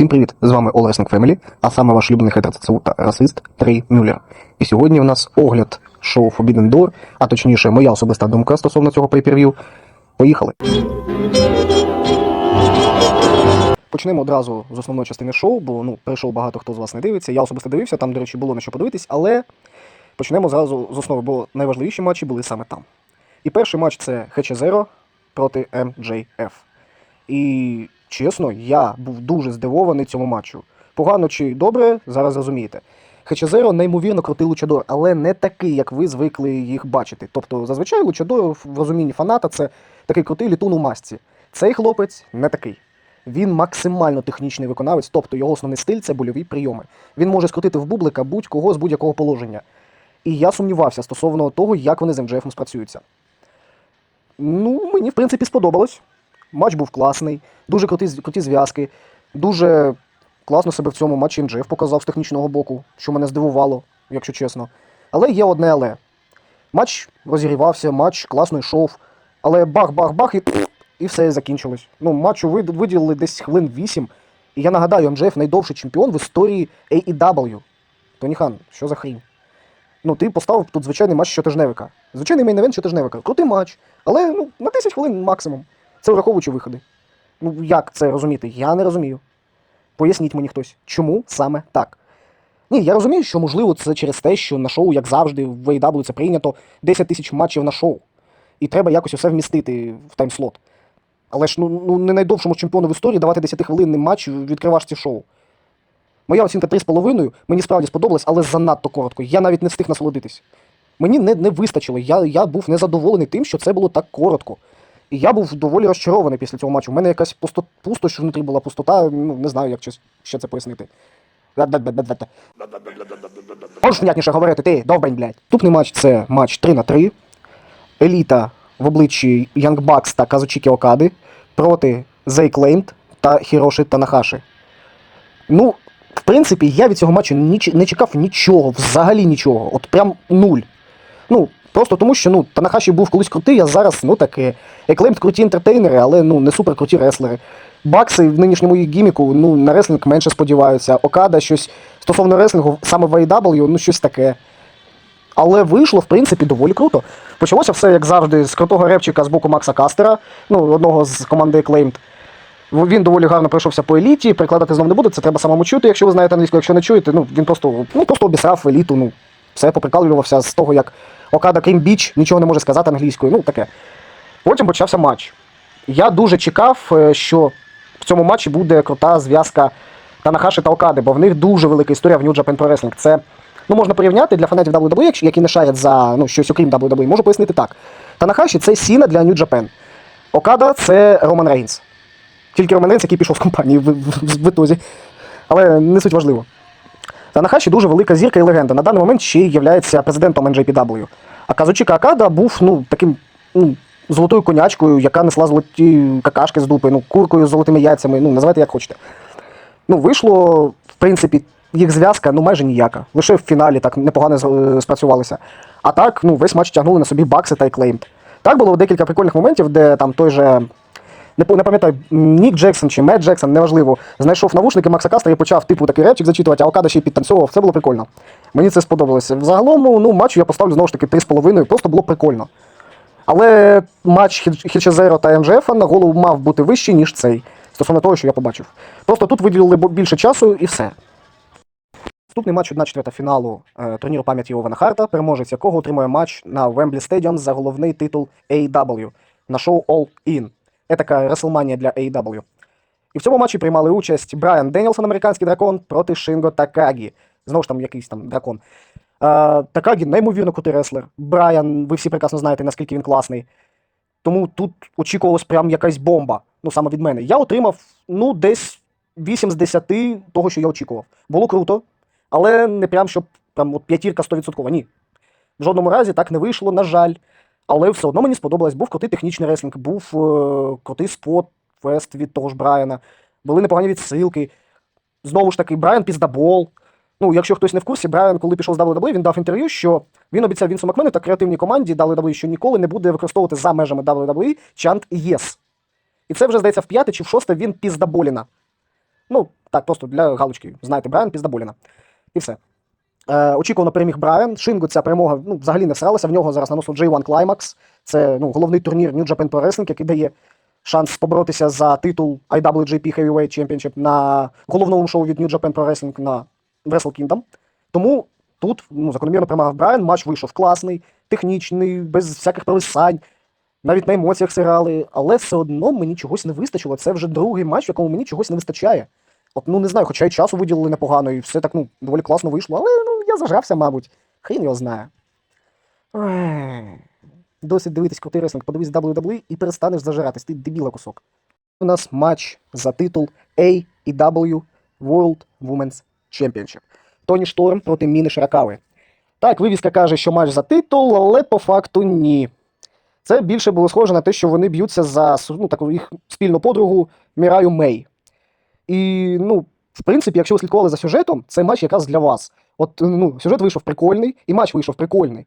Всім привіт! З вами Олесник Фемелі, а саме ваш улюблений хейтер ЦЦУ та расист Трей Мюллер. І сьогодні у нас огляд шоу Forbidden Door, а точніше, моя особиста думка стосовно цього pay-per-view. Поїхали! Почнемо одразу з основної частини шоу, бо ну, прийшов багато хто з вас не дивиться. Я особисто дивився, там, до речі, було на що подивитись, але почнемо зразу з основи, бо найважливіші матчі були саме там. І перший матч це Хечезеро проти MJF. І чесно, я був дуже здивований цьому матчу. Погано чи добре, зараз розумієте. Хечезеро неймовірно крутий лучадор, але не такий, як ви звикли їх бачити. Тобто, зазвичай лучадор в розумінні фаната це такий крутий літун у масці. Цей хлопець не такий. Він максимально технічний виконавець, тобто його основний стиль це больові прийоми. Він може скрутити в бублика будь-кого з будь-якого положення. І я сумнівався стосовно того, як вони з МДФ спрацюються. Ну, мені, в принципі, сподобалось. Матч був класний, дуже круті, круті зв'язки, дуже класно себе в цьому матчі МДФ показав з технічного боку, що мене здивувало, якщо чесно. Але є одне але. Матч розігрівався, матч класно йшов, але бах-бах-бах і, і все закінчилось. Ну, матчу виділили десь хвилин 8. І я нагадаю, МДФ найдовший чемпіон в історії AEW. Тоніхан, що за хрінь? Ну, ти поставив тут звичайний матч щотижневика. Звичайний мейн-евент щотижневика. Крутий матч, але ну, на 10 хвилин максимум. Це враховуючи виходи. Ну, як це розуміти? Я не розумію. Поясніть мені хтось, чому саме так? Ні, я розумію, що можливо це через те, що на шоу, як завжди, в AEW це прийнято 10 тисяч матчів на шоу. І треба якось усе вмістити в таймслот. Але ж ну, ну не найдовшому чемпіону в історії давати 10-хвилинний матч відкриваш ці шоу. Моя оцінка 3,5, мені справді сподобалось, але занадто коротко. Я навіть не встиг насолодитись. Мені не, не вистачило. Я, я був незадоволений тим, що це було так коротко. І я був доволі розчарований після цього матчу. У мене якась пусто, пустош внутрі була пустота, ну не знаю, як ще це пояснити. Можеш внятніше говорити, ти, довбень, блядь. Наступний матч це матч 3 на 3. Еліта в обличчі Bucks та Казучікі Окади проти Зейк Лейнд та Хіроші Танахаші. Ну, в принципі, я від цього матчу не чекав нічого, взагалі нічого. От прям нуль. Ну, просто тому, що ну, Танахаші був колись крутий, а зараз, ну таке. Еклеймд круті інтертейнери, але ну, не супер круті реслери. Бакси в нинішньому їх гіміку, ну, на реслінг менше сподіваються. Окада щось стосовно реслінгу, саме в AEW, ну щось таке. Але вийшло, в принципі, доволі круто. Почалося все, як завжди, з крутого репчика з боку Макса Кастера, ну, одного з команди Acclaimed. Він доволі гарно пройшовся по еліті, перекладати знов не буде, це треба самому чути, якщо ви знаєте англійську, якщо не чуєте, ну він просто, ну, просто обісрав еліту, ну, все поприкалювався з того, як Окада крім біч нічого не може сказати англійською, ну таке. Потім почався матч. Я дуже чекав, е, що в цьому матчі буде крута зв'язка Танахаші та Окади, бо в них дуже велика історія в New Japan Pro Wrestling. Це ну, можна порівняти для фанатів WWE, які не шарять за ну, щось окрім WWE, можу пояснити так. Танахаші це Сіна для New Japan. Окада це Роман Рейнс. Тільки Роман Рейнс, який пішов з компанії в, в, в ітозі. Але не суть важливо. Танахаші дуже велика зірка і легенда. На даний момент ще й є президентом NJPW. А Казучіка Акада був ну, таким ну, золотою конячкою, яка несла золоті какашки з дупи, ну, куркою з золотими яйцями, ну, називайте як хочете. Ну, вийшло, в принципі, їх зв'язка ну, майже ніяка. Лише в фіналі так непогано е, спрацювалися. А так, ну, весь матч тягнули на собі Бакси та Acclaimed. Так було декілька прикольних моментів, де там той же. Не, не пам'ятаю, Нік Джексон чи Мед Джексон, неважливо, знайшов навушники Макса Кастера і почав типу такий репчик зачитувати, а Окада ще й підтанцьовував. Це було прикольно. Мені це сподобалося. Взагалом, ну, матчу я поставлю знову ж таки 3,5, просто було прикольно. Але матч Хіч- Хічезеро та МЖФ на голову мав бути вищий, ніж цей, стосовно того, що я побачив. Просто тут виділили більше часу і все. Наступний матч 1 четверта фіналу е, турніру пам'яті Овена Харта, переможець якого отримує матч на Wembley Stadium за головний титул AEW на шоу All In. Така WrestleMania для AEW. І в цьому матчі приймали участь Брайан Денілсон, американський дракон, проти Шинго Такагі. Знову ж там якийсь там дракон. Е, Такагі неймовірно крутий реслер. Брайан, ви всі прекрасно знаєте, наскільки він класний. Тому тут очікувалось прям якась бомба. Ну, саме від мене. Я отримав, ну, десь 8 з 10 того, що я очікував. Було круто, але не прям, щоб прям от п'ятірка 100%. Ні. В жодному разі так не вийшло, на жаль. Але все одно мені сподобалось. Був крутий технічний реслінг, був е, крутий спот, фест від того ж Брайана, були непогані відсилки. Знову ж таки, Брайан піздабол. Ну, якщо хтось не в курсі, Брайан, коли пішов з WWE, він дав інтерв'ю, що він обіцяв Вінсу Макмену та креативній команді WWE, що ніколи не буде використовувати за межами WWE чант ЄС. І це вже здається в п'яте чи в шосте він піздаболіна. Ну, Так, просто для галочки. Знаєте, Брайан піздаболіна. І все. Е, очікувано переміг Брайан. Шингу ця перемога ну, взагалі не всралася. В нього зараз на носу J1 Climax. Це ну, головний турнір New Japan Pro Wrestling, який дає шанс поборотися за титул IWGP Heavyweight Championship на головному шоу від New Japan Pro Wrestling на Wrestle Kingdom. Тому тут ну, закономірно перемагав Брайан. Матч вийшов класний, технічний, без всяких провисань. Навіть на емоціях сирали, але все одно мені чогось не вистачило. Це вже другий матч, в якому мені чогось не вистачає. От, ну не знаю, хоча й часу виділили непогано, і все так ну, доволі класно вийшло, але ну, я зажрався, мабуть. Хрін його знає. Досить дивитись крутий реслинг, подивись WWE і перестанеш зажиратись, ти дебіла кусок. У нас матч за титул AEW World Women's Championship. Тоні Шторм проти Міни Ширакави. Так, вивіска каже, що матч за титул, але по факту ні. Це більше було схоже на те, що вони б'ються за ну, таку їх спільну подругу Міраю Мей. І, ну, в принципі, якщо ви слідкували за сюжетом, це матч якраз для вас. От ну, сюжет вийшов прикольний, і матч вийшов прикольний.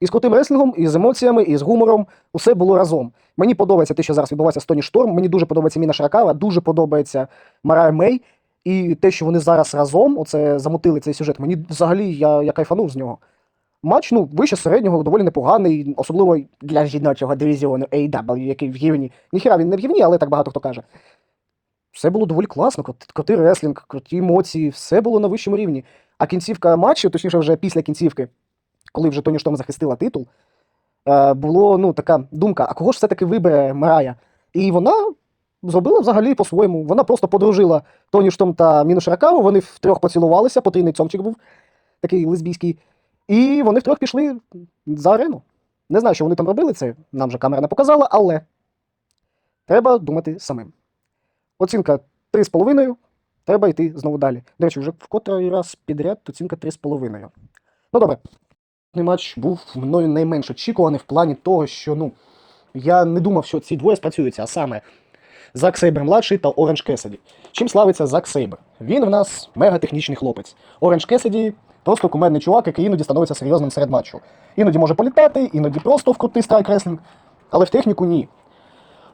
І з крутим реслінгом, і з емоціями, і з гумором усе було разом. Мені подобається те, що зараз відбувається з Тоні Шторм. Мені дуже подобається Міна Шаракава, дуже подобається Марая Мей. І те, що вони зараз разом, оце замутили цей сюжет. Мені взагалі я, я кайфанув з нього. Матч, ну, вище середнього, доволі непоганий, особливо для жіночого дивізіону AW, який в гівні. Ніхіра він не в гівні, але так багато хто каже. Все було доволі класно, крутий реслінг, круті емоції, все було на вищому рівні. А кінцівка матчу, точніше, вже після кінцівки, коли вже Тоні Шторм захистила титул, е, було ну, така думка: а кого ж все-таки вибере Марая? І вона зробила взагалі по-своєму. Вона просто подружила Тоні Шторм та Міну Ширакаву, вони втрьох поцілувалися, потрійний цомчик був, такий лесбійський. І вони втрьох пішли за арену. Не знаю, що вони там робили, це нам же камера не показала, але треба думати самим. Оцінка 3,5, треба йти знову далі. До речі, вже в котрий раз підряд оцінка 3,5. Ну добре. Цей матч був мною найменш очікуваний в плані того, що ну, я не думав, що ці двоє спрацюються, а саме Зак Сейбер младший та Оранж Кесіді. Чим славиться Зак Сейбер? Він в нас мегатехнічний хлопець. Оранж Кесіді просто кумедний чувак, який іноді становиться серйозним серед матчу. Іноді може політати, іноді просто вкрутий страйк реслінг, але в техніку ні.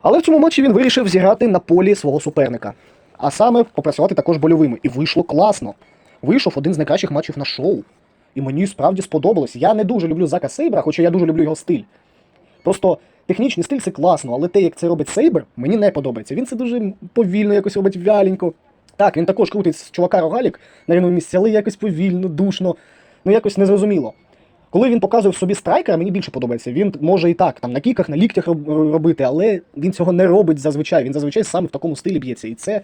Але в цьому матчі він вирішив зіграти на полі свого суперника. А саме попрацювати також больовими. І вийшло класно. Вийшов один з найкращих матчів на шоу. І мені справді сподобалось. Я не дуже люблю Зака Сейбра, хоча я дуже люблю його стиль. Просто технічний стиль це класно, але те, як це робить Сейбр, мені не подобається. Він це дуже повільно якось робить вяленько. Так, він також крутить з чувака рогалік на рівному місці, але якось повільно, душно, ну якось незрозуміло. Коли він показує в собі страйкера, мені більше подобається. Він може і так, там на кіках, на ліктях робити, але він цього не робить зазвичай. Він зазвичай саме в такому стилі б'ється. І це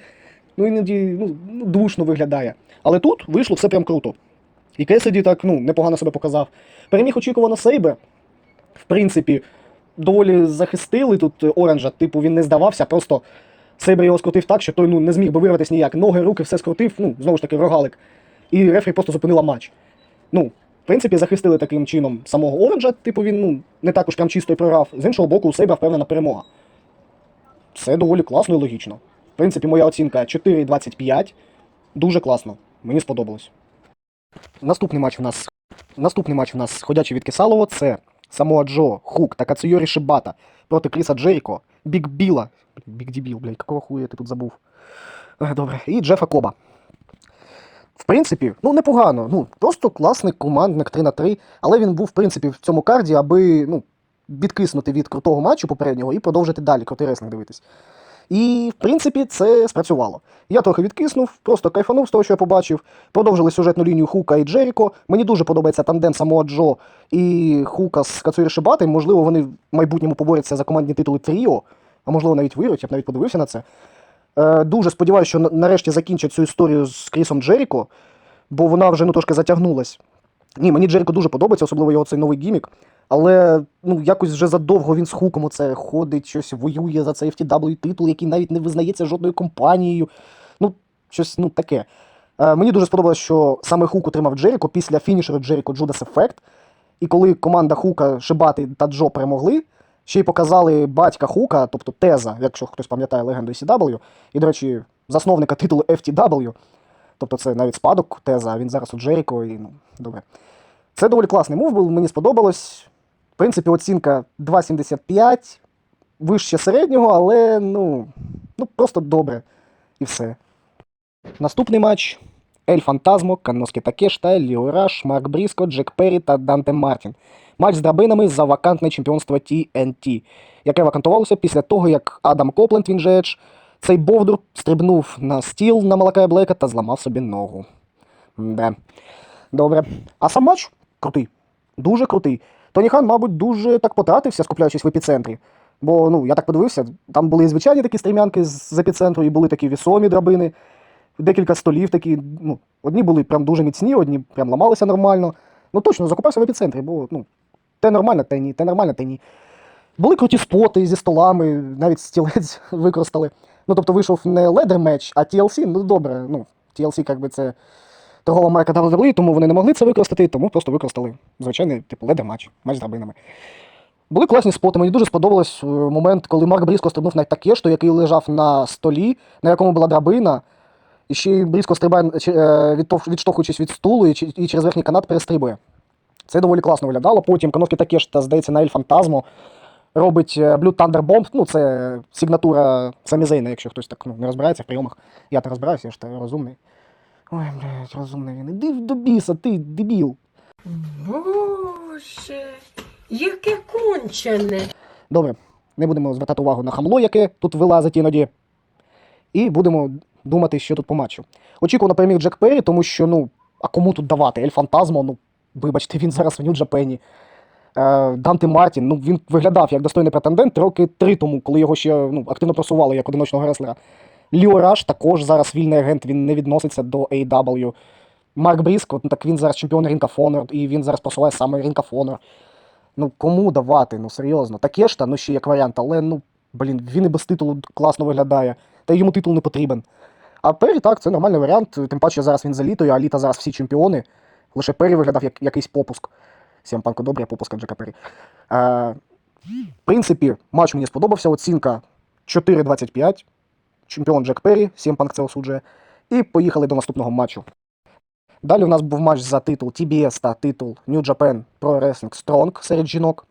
ну, іноді ну, душно виглядає. Але тут вийшло все прям круто. І Кесіді так ну, непогано себе показав. Переміг очікувано Сейбер. В принципі, доволі захистили тут Оранжа. Типу, він не здавався, просто Сейбер його скрутив так, що той ну, не зміг би вирватися ніяк. Ноги, руки, все скрутив, ну, знову ж таки, рогалик. І рефері просто зупинила матч. Ну, в принципі, захистили таким чином самого Оранжа, типу він ну, не так уж прям чисто і програв. З іншого боку, у Сейбра впевнена перемога. Все доволі класно і логічно. В принципі, моя оцінка 4,25. Дуже класно. Мені сподобалось. Наступний матч в нас. Наступний матч в нас ходячий від Кесалово це Самоа Джо, Хук та Кацуйорі Шибата проти Кріса Джеріко, Бік Біла. Бік Дібіл, блядь, какого хуя ти тут забув? Е, Добре. І Джефа Коба. В принципі, ну непогано. Ну, просто класний командник 3 на 3, але він був, в принципі, в цьому карді, аби ну, відкиснути від крутого матчу попереднього і продовжити далі крутий реслінг дивитись. І, в принципі, це спрацювало. Я трохи відкиснув, просто кайфанув з того, що я побачив. Продовжили сюжетну лінію Хука і Джеріко. Мені дуже подобається тандем самого Джо і Хука з Кацурі Шибати. Можливо, вони в майбутньому поборються за командні титули Тріо, а можливо навіть виграють, я б навіть подивився на це. Е, дуже сподіваюся, що нарешті закінчать цю історію з Крісом Джеріко, бо вона вже ну, трошки затягнулась. Ні, мені Джеріко дуже подобається, особливо його цей новий гімік. Але ну, якось вже задовго він з хуком оце ходить, щось воює за цей FTW титул, який навіть не визнається жодною компанією. Ну, щось ну, таке. Е, мені дуже сподобалось, що саме Хук отримав Джеріко після фінішеру Джеріко Judas Effect. І коли команда Хука, Шибати та Джо перемогли, ще й показали батька Хука, тобто Теза, якщо хтось пам'ятає легенду ECW, і, до речі, засновника титулу FTW. Тобто це навіть спадок Теза, він зараз у Джеріко, і ну, добре. Це доволі класний мув був, мені сподобалось. Принципі, оцінка 2,75, вище середнього, але ну, ну просто добре. І все. Наступний матч Ель Фантазмо, Канноскі Такеш та Ліо Раш, Марк Бріско, Джек Перрі та Данте Мартін. Матч з драбинами за вакантне чемпіонство TNT, яке вакантувалося після того, як Адам Копленд, він же цей Бовдур стрибнув на стіл на Малакая Блека та зламав собі ногу. Де. Добре. А сам матч крутий. Дуже крутий. Тоні Хан, мабуть, дуже так потратився, скупляючись в епіцентрі. Бо, ну, я так подивився, там були і звичайні такі стрімянки з епіцентру, і були такі вісомі драбини, декілька столів такі. Ну, одні були прям дуже міцні, одні прям ламалися нормально. Ну точно, закупався в епіцентрі, бо ну, те нормально, те ні, те нормально, те ні. Були круті споти зі столами, навіть стілець використали. Ну, тобто вийшов не ледер меч, а TLC, ну добре, ну, TLC, як би це торгова марка WWE, тому вони не могли це використати, тому просто використали звичайний, типу, ледер матч, з драбинами. Були класні споти. Мені дуже сподобалось е, момент, коли Марк Бріско стрибнув на такешто, який лежав на столі, на якому була драбина. І ще й Бріско стрибає, е, відтов- відштовхуючись від стулу і, через верхній канат перестрибує. Це доволі класно виглядало. Потім Коновки Такешта, здається, на Ель Фантазмо робить е, Blue Thunder Bomb. Ну, це сигнатура Самі Зейна, якщо хтось так ну, не розбирається в прийомах. Я так розбираюся, я ж розумний. Ой, блядь, розумний він. Іди до біса, ти дебіл. Боже, яке кончене. Добре, не будемо звертати увагу на хамло, яке тут вилазить іноді. І будемо думати, що тут по матчу. Очікувано переміг Джек Перрі, тому що, ну, а кому тут давати? Ель Фантазмо, ну, вибачте, він зараз в Нью-Джапені. Е, Данте Мартін, ну, він виглядав як достойний претендент роки три тому, коли його ще ну, активно просували як одиночного реслера. Ліо Раш також зараз вільний агент, він не відноситься до AW. Марк Бріско, ну так він зараз чемпіон of Honor, і він зараз просуває саме of Honor. Ну, кому давати? Ну серйозно. Такешта, ну ще як варіант, але ну, блін, він і без титулу класно виглядає, та йому титул не потрібен. А Пері так, це нормальний варіант, тим паче зараз він за літою, а літа зараз всі чемпіони. Лише Пері виглядав як якийсь попуск. Сім панку добре, попуска Джека Пері. Е, в принципі, матч мені сподобався. Оцінка 4-25. Чемпіон Джек Пері, Сім панк це осуджує. І поїхали до наступного матчу. Далі у нас був матч за титул TBS та титул New Japan Pro Wrestling Strong серед жінок.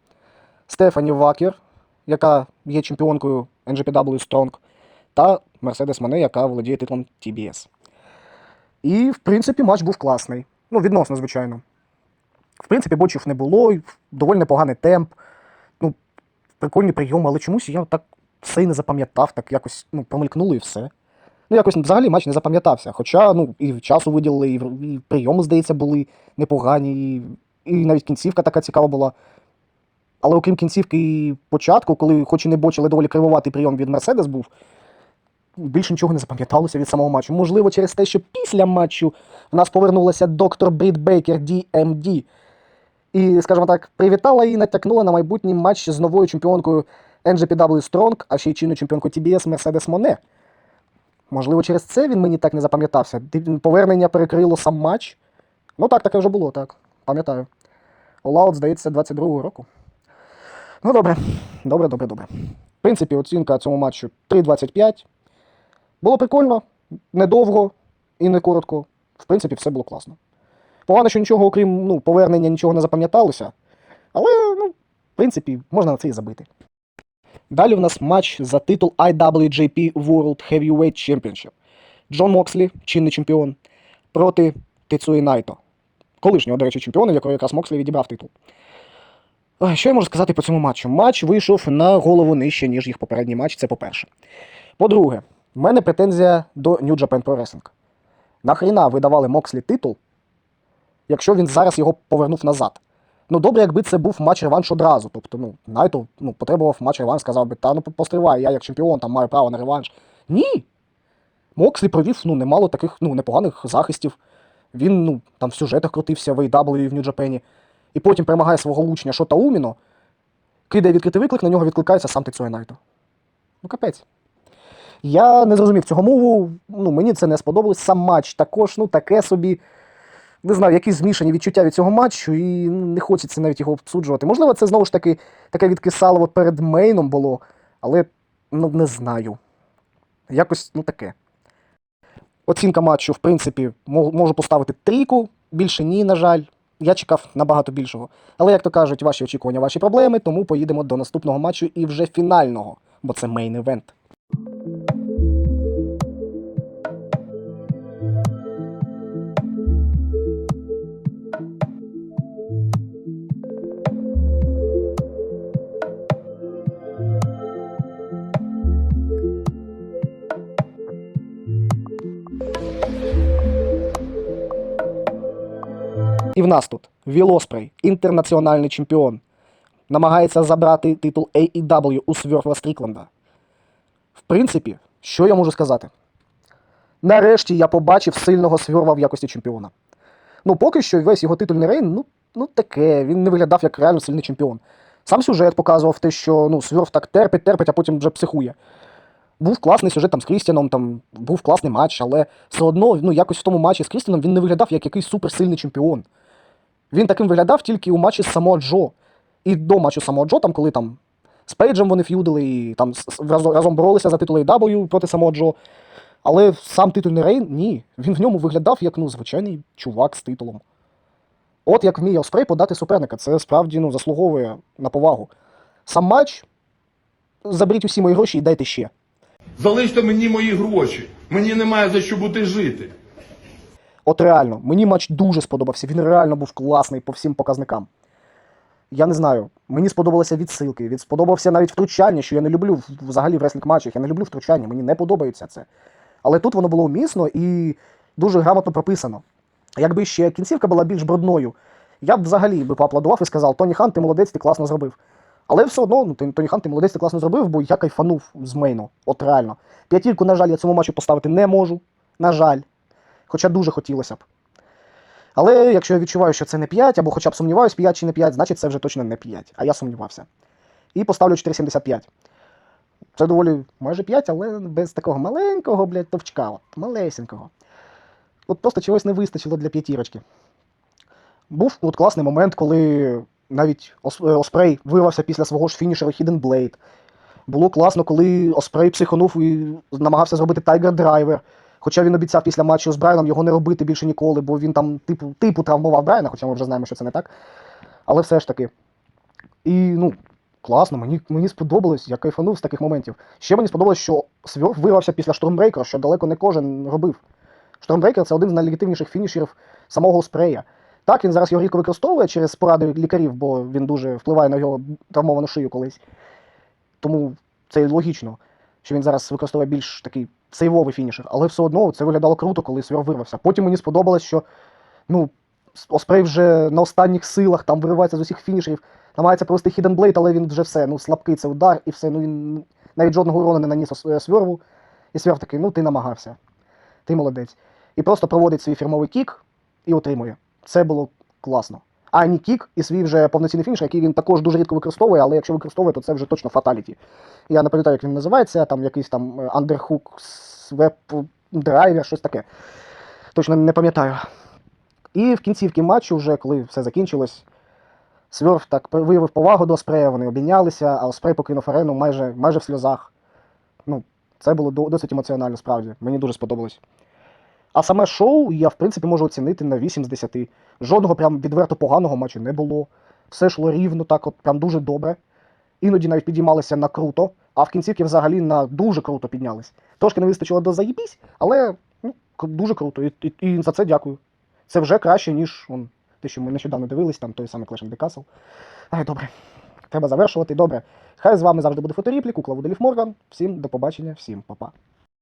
Стефані Вакер, яка є чемпіонкою NGPW Strong, та Мерседес Мане, яка володіє титлом TBS. І, в принципі, матч був класний. Ну, відносно, звичайно. В принципі, бочів не було, доволі непоганий темп. Ну, прикольний прийом, але чомусь я так і не запам'ятав, так якось ну, промелькнуло і все. Ну, якось взагалі матч не запам'ятався. Хоча ну, і часу виділили, і, і прийоми, здається, були непогані, і, і навіть кінцівка така цікава була. Але окрім кінцівки і початку, коли хоч і не бочили доволі кривуватий прийом від Мерседес був, більше нічого не запам'яталося від самого матчу. Можливо, через те, що після матчу в нас повернулася доктор Брід Бейкер DMD. І, скажімо так, привітала і натякнула на майбутній матч з новою чемпіонкою NGPW Strong, а ще й чинною чемпіонкою TBS Мерседес Моне. Можливо, через це він мені так не запам'ятався. Повернення перекрило сам матч. Ну так, таке вже було, так. Пам'ятаю. Out, здається, 22-го року. Ну, добре. Добре, добре, добре. В принципі, оцінка цьому матчу 3.25. Було прикольно, недовго і не коротко. В принципі, все було класно. Погано, що нічого, окрім ну, повернення, нічого не запам'яталося. Але, ну, в принципі, можна на це і забити. Далі в нас матч за титул IWGP World Heavyweight Championship. Джон Мокслі, чинний чемпіон, проти Тецуї Найто. Колишнього, до речі, чемпіона, якого якраз Мокслі відібрав титул. Що я можу сказати по цьому матчу? Матч вийшов на голову нижче, ніж їх попередній матч, це по-перше. По-друге, в мене претензія до New Japan Pro Wrestling. Нахріна ви давали Мокслі титул, якщо він зараз його повернув назад. Ну, добре, якби це був матч реванш одразу. Тобто, ну, Найто ну, потребував матч реванш, сказав би, та ну постривай, я як чемпіон там маю право на реванш. Ні. Мокслі провів ну, немало таких ну, непоганих захистів. Він ну, там в сюжетах крутився в AEW і в Нью-Джапені. І потім перемагає свого учня Шота Уміно, кидає відкритий виклик, на нього відкликається сам Тецуя Найто. Ну, капець. Я не зрозумів цього мову, ну, мені це не сподобалось. Сам матч також, ну, таке собі. Не знаю, якісь змішані відчуття від цього матчу, і ну, не хочеться навіть його обсуджувати. Можливо, це знову ж таки таке відкисало перед мейном було, але ну, не знаю. Якось ну таке. Оцінка матчу, в принципі, можу поставити трійку, більше ні, на жаль. Я чекав набагато більшого. Але, як то кажуть, ваші очікування, ваші проблеми, тому поїдемо до наступного матчу і вже фінального, бо це мейн І в нас тут Віл Оспрей, інтернаціональний чемпіон, намагається забрати титул AEW у Сверфла Стрікленда. В принципі, що я можу сказати? Нарешті я побачив сильного Сверва в якості чемпіона. Ну, поки що весь його титульний рейн, ну, ну таке, він не виглядав як реально сильний чемпіон. Сам сюжет показував те, що ну, Сверв так терпить, терпить, а потім вже психує. Був класний сюжет там з Крістіаном, там був класний матч, але все одно ну, якось в тому матчі з Крістіаном він не виглядав як якийсь суперсильний чемпіон. Він таким виглядав тільки у матчі з Самоа Джо. І до матчу Самоа Джо, там, коли там з Пейджем вони ф'юдили і там разом, боролися за титул AEW проти Самоа Джо. Але сам титульний Рейн ні. Він в ньому виглядав як ну, звичайний чувак з титулом. От як вміє Оспрей подати суперника, це справді ну, заслуговує на повагу. Сам матч. Заберіть усі мої гроші і дайте ще. Залиште мені мої гроші. Мені немає за що бути жити. От реально, мені матч дуже сподобався. Він реально був класний по всім показникам. Я не знаю, мені сподобалися відсилки, від сподобався навіть втручання, що я не люблю взагалі в реслінг матчах. Я не люблю втручання, мені не подобається це. Але тут воно було умісно і дуже грамотно прописано. Якби ще кінцівка була більш брудною, я б взагалі би поаплодував і сказав: Тоні Хан, ти молодець, ти класно зробив. Але все одно, ну, Тоні Хан, ти молодець, ти класно зробив, бо я кайфанув з мейну. От реально. П'ятірку, на жаль, я цьому матчу поставити не можу. На жаль. Хоча дуже хотілося б. Але якщо я відчуваю, що це не 5, або хоча б сумніваюсь, 5 чи не 5, значить це вже точно не 5. А я сумнівався. І поставлю 4,75. Це доволі майже 5, але без такого маленького, блядь, товчка. От, малесенького. От просто чогось не вистачило для п'ятірочки. Був от класний момент, коли навіть е, Оспрей вирвався після свого ж фінішера Hidden Blade. Було класно, коли Оспрей психонув і намагався зробити Tiger Driver. Хоча він обіцяв після матчу з Брайаном його не робити більше ніколи, бо він там типу, типу травмував Брайана, хоча ми вже знаємо, що це не так. Але все ж таки. І ну, класно, мені, мені сподобалось, я кайфанув з таких моментів. Ще мені сподобалось, що Сверф вирвався після Штормбрейкера, що далеко не кожен робив. Штормбрейкер це один з найлегітимніших фінішерів самого спрея. Так, він зараз його рідко використовує через поради лікарів, бо він дуже впливає на його травмовану шию колись. Тому це і логічно, що він зараз використовує більш такий сейвовий фінішер. Але все одно це виглядало круто, коли Сверф вирвався. Потім мені сподобалось, що ну, Оспрей вже на останніх силах там виривається з усіх фінішерів, намагається провести Hidden Blade, але він вже все, ну, слабкий це удар, і все. Ну він навіть жодного урону не наніс е, Сверву. І Сверв такий, ну ти намагався. Ти молодець. І просто проводить свій фірмовий кік і отримує. Це було класно. А не кік і свій вже повноцінний фініш, який він також дуже рідко використовує, але якщо використовує, то це вже точно фаталіті. Я не пам'ятаю, як він називається, там якийсь там андерхук, свеп, драйвер, щось таке. Точно не пам'ятаю. І в кінцівці матчу, вже коли все закінчилось, Сверф так виявив повагу до Оспрея, вони обійнялися, а Оспрей покинув арену майже, майже в сльозах. Ну, це було досить емоціонально, справді. Мені дуже сподобалось. А саме шоу я, в принципі, можу оцінити на 8 з 10. Жодного прям відверто поганого матчу не було. Все йшло рівно, так от прям дуже добре. Іноді навіть підіймалися на круто, а в кінцівці взагалі на дуже круто піднялись. Трошки не вистачило до заїбісь, але ну, дуже круто. І, і, і за це дякую. Це вже краще, ніж он, те, що ми нещодавно дивились, там той самий Clash of the Castle. Ай, добре. Треба завершувати. Добре. Хай з вами завжди буде фоторіплі, кукла Вуделів Морган. Всім до побачення, всім па-па.